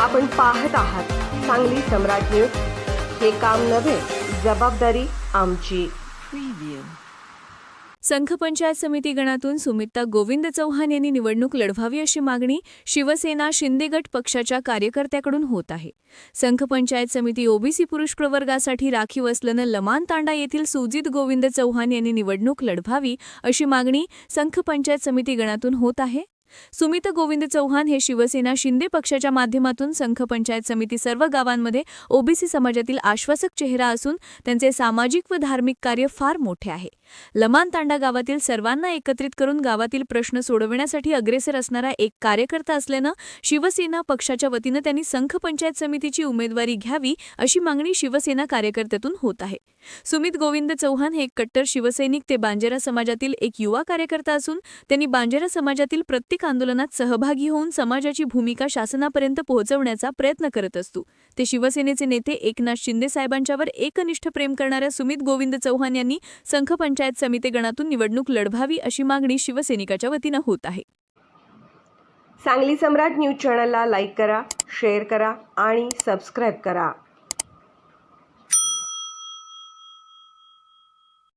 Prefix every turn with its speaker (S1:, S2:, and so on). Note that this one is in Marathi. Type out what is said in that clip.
S1: आपण पाहत आहात सांगली सम्राट न्यूज. हे काम नव्हे जबाबदारी आमची.
S2: संघ पंचायत समिती गणातून सुमित्ता गोविंद चौहान यांनी निवडणूक लढवावी अशी मागणी शिवसेना शिंदेगट पक्षाच्या कार्यकर्त्याकडून होत आहे. संघ पंचायत समिती ओबीसी पुरुष प्रवर्गासाठी राखीव असल्यानं लमान तांडा येथील सुजित गोविंद चौहान यांनी निवडणूक लढवावी अशी मागणी संघ पंचायत समिती गणातून होत आहे. सुमित गोविंद चौहान हे शिवसेना शिंदे पक्षाच्या माध्यमातून संघ पंचायत समिती सर्व गावांमध्ये ओबीसी समाजातील आश्वासक चेहरा असून त्यांचे सामाजिक व धार्मिक कार्य फार मोठे आहे. लमानतांडा गावातील सर्वांना एकत्रित करून गावातील प्रश्न सोडविण्यासाठी अग्रेसर असणारा एक कार्यकर्ता असल्यानं शिवसेना पक्षाच्या वतीनं त्यांनी संघ पंचायत समितीची उमेदवारी घ्यावी अशी मागणी शिवसेना कार्यकर्त्यातून होत आहे. सुमित गोविंद चौहान हे एक कट्टर शिवसैनिक ते बांजेरा समाजातील एक युवा कार्यकर्ता असून त्यांनी बांजेरा समाजातील प्रत्येक आंदोलनात सहभागी होऊन समाजाची भूमिका शासनापर्यंत पोहोचवण्याचा प्रयत्न करत असतो. ते शिवसेनेचे नेते एकनाथ शिंदे साहेबांच्यावर एकनिष्ठ प्रेम करणाऱ्या सुमित गोविंद चौहान यांनी संघ पंचायत समिती गणातून निवडणूक लढवावी अशी मागणी शिवसैनिकाच्या वतीनं होत आहे.
S1: सांगली सम्राट न्यूज चॅनलला लाईक करा शेअर करा आणि सबस्क्राईब करा.